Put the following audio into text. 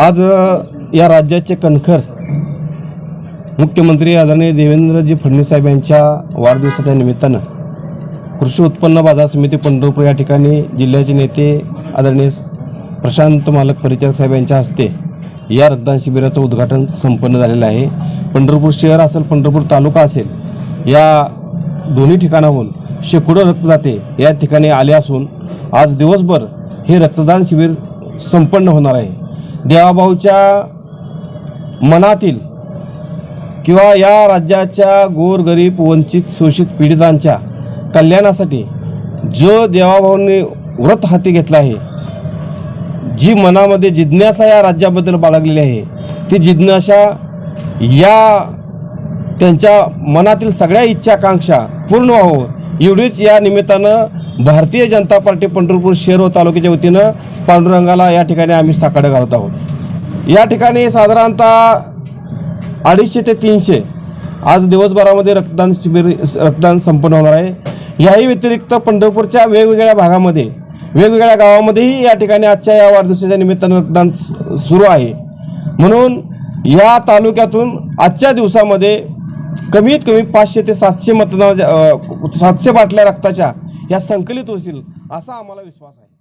आज या राज्याचे कणखर मुख्यमंत्री आदरणीय देवेंद्रजी फडणवीस साहेब यांच्या वाढदिवसाच्या निमित्तानं कृषी उत्पन्न बाजार समिती पंढरपूर या ठिकाणी जिल्ह्याचे नेते आदरणीय प्रशांत मालक परिचारक साहेब यांच्या हस्ते या रक्तदान शिबिराचं उद्घाटन संपन्न झालेलं आहे. पंढरपूर शहर असेल पंढरपूर तालुका असेल या दोन्ही ठिकाणाहून शेकडो रक्तदाते या ठिकाणी आले असून आज दिवसभर हे रक्तदान शिबिर संपन्न होणार आहे. देवाभाऊच्या मनातील किंवा या राज्याच्या गोरगरीब वंचित शोषित पीडितांच्या कल्याणासाठी जो देवाभाऊंनी व्रत हाती घेतला आहे जी मनामध्ये जिज्ञासा या राज्याबद्दल बाळगलेली आहे ती जिज्ञासा या त्यांच्या मनातील सगळ्या इच्छाकांक्षा पूर्ण व्हावं. एवढीच या निमित्तानं भारतीय जनता पार्टी पंढरपूर शहर व तालुक्याच्या वतीनं पांडुरंगाला या ठिकाणी आम्ही साकडं घालत आहोत. या ठिकाणी साधारणतः अडीचशे ते तीनशे आज दिवसभरामध्ये रक्तदान शिबिर रक्तदान संपन्न होणार आहे. याही व्यतिरिक्त पंढरपूरच्या वेगवेगळ्या भागामध्ये वेगवेगळ्या गावामध्येही या ठिकाणी आजच्या या वाढदिवसाच्या निमित्तानं रक्तदान सुरू आहे. म्हणून या तालुक्यातून आजच्या दिवसामध्ये कमीत कमी पाचशे ते सातशे मतदान सातशे बाटल्या रक्ताच्या या संकलित होतील असा आम्हाला विश्वास आहे.